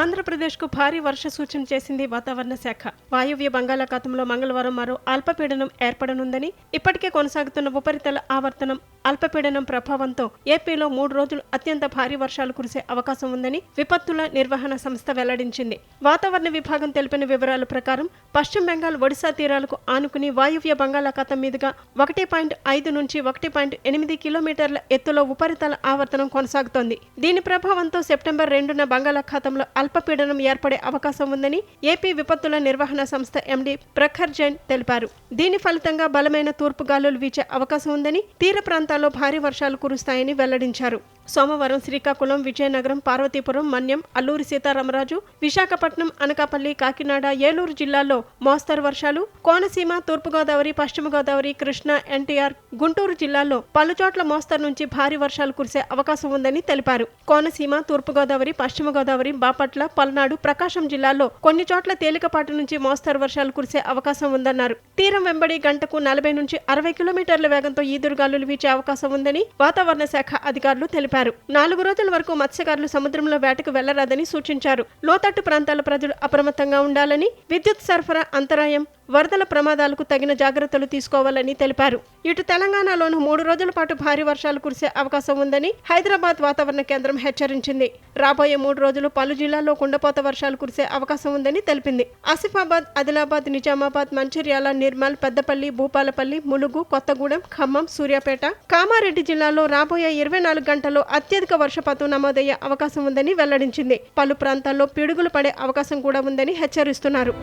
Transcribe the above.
ఆంధ్రప్రదేశ్కు భారీ వర్ష సూచన చేసింది వాతావరణ శాఖ. వాయువ్య బంగాళాఖాతంలో మంగళవారం మరో అల్పపీడనం ఏర్పడనుందని ఇప్పటికే కొనసాగుతున్న ఉపరితల ఆవర్తనం అల్పపీడనం ప్రభావంతో ఏపీలో మూడు రోజులు అత్యంత భారీ వర్షాలు కురిసే అవకాశం ఉందని విపత్తుల నిర్వహణ సంస్థ వెల్లడించింది. వాతావరణ విభాగం తెలిపిన వివరాల ప్రకారం పశ్చిమ బెంగాల్ ఒడిశా తీరాలకు ఆనుకుని వాయువ్య బంగాళాఖాతం మీదుగా ఒకటి పాయింట్ ఐదు నుంచి ఒకటి పాయింట్ ఎనిమిది కిలోమీటర్ల ఎత్తులో ఉపరితల ఆవర్తనం కొనసాగుతోంది. దీని ప్రభావంతో సెప్టెంబర్ రెండున బంగాళాఖాతంలో అల్పపీడనం ఏర్పడే అవకాశం ఉందని ఏపీ విపత్తుల నిర్వహణ సంస్థ ఎండీ ప్రఖర్ జైన్ తెలిపారు. దీని ఫలితంగా బలమైన తూర్పు గాలులు వీచే అవకాశం ఉందని తీర ప్రాంతాల్లో భారీ వర్షాలు కురుస్తాయని వెల్లడించారు. సోమవారం శ్రీకాకుళం విజయనగరం పార్వతీపురం మన్యం అల్లూరి సీతారామరాజు విశాఖపట్నం అనకాపల్లి కాకినాడ ఏలూరు జిల్లాల్లో మోస్తరు వర్షాలు కోనసీమ తూర్పుగోదావరి పశ్చిమ గోదావరి కృష్ణా ఎన్టీఆర్ గుంటూరు జిల్లాల్లో పలుచోట్ల మోస్తరు నుంచి భారీ వర్షాలు కురిసే అవకాశం ఉందని తెలిపారు. కోనసీమ తూర్పుగోదావరి పశ్చిమ గోదావరి బాపట్ల పల్నాడు ప్రకాశం జిల్లాల్లో కొన్ని చోట్ల తేలికపాటి నుంచి మోస్తరు వర్షాలు కురిసే అవకాశం ఉందన్నారు. తీరం వెంబడి గంటకు నలభై నుంచి అరవై కిలోమీటర్ల వేగంతో ఈదురుగాలులు వీచే అవకాశం ఉందని వాతావరణ శాఖ అధికారులు తెలిపారు. నాలుగు రోజుల వరకు మత్స్యకారులు సముద్రంలో వేటకు వెళ్ళరాదని సూచించారు. లోతట్టు ప్రాంతాల ప్రజలు అప్రమత్తంగా ఉండాలని విద్యుత్ సరఫరా అంతరాయం వరదల ప్రమాదాలకు తగిన జాగ్రత్తలు తీసుకోవాలని తెలిపారు. ఇటు తెలంగాణలోనూ మూడు రోజుల పాటు భారీ వర్షాలు కురిసే అవకాశం ఉందని హైదరాబాద్ వాతావరణ కేంద్రం హెచ్చరించింది. రాబోయే మూడు రోజులు పలు జిల్లాల్లో కుండపోత వర్షాలు కురిసే అవకాశం ఉందని తెలిపింది. ఆసిఫాబాద్ ఆదిలాబాద్ నిజామాబాద్ మంచిర్యాల నిర్మల్ పెద్దపల్లి భూపాలపల్లి ములుగు కొత్తగూడెం ఖమ్మం సూర్యాపేట కామారెడ్డి జిల్లాలో రాబోయే ఇరవై నాలుగు గంటల్లో అత్యధిక వర్షపాతం నమోదయ్యే అవకాశం ఉందని వెల్లడించింది. పలు ప్రాంతాల్లో పిడుగులు పడే అవకాశం కూడా ఉందని హెచ్చరిస్తున్నారు.